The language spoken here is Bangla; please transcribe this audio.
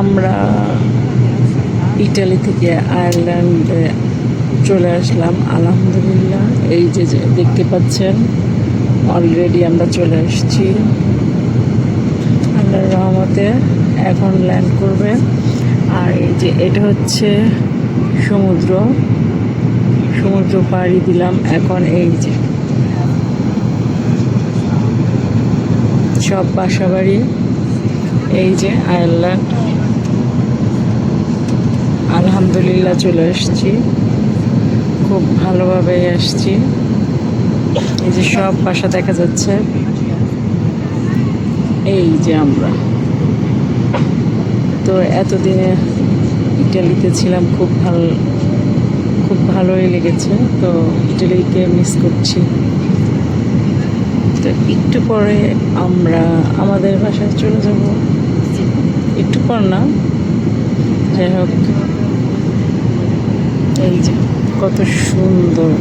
আমরা ইটালি থেকে আয়ারল্যান্ডে চলে আসলাম, আলহামদুলিল্লাহ। এই যে দেখতে পাচ্ছেন অলরেডি আমরা চলে আসছি। আল্লাহর রহমতে এখন ল্যান্ড করবে। আর এই যে, এটা হচ্ছে সমুদ্র। সমুদ্র পাড়ি দিলাম এখন এই যে। সব বাসা বাড়ি এই যে, আয়ারল্যান্ড। আলহামদুলিল্লাহ চলে এসেছি খুব ভালোভাবে আসছি। এই যে সব বাসা দেখা যাচ্ছে। এই যে আমরা। তো এতদিনে ইটালিতে ছিলাম, খুব ভালো, খুব ভালোই লেগেছে। তো ইটালিকে মিস করছি। তো একটু পরে আমরা আমাদের বাসায় চলে যাব। একটু পর না। যাই হোক। কত সুন্দর।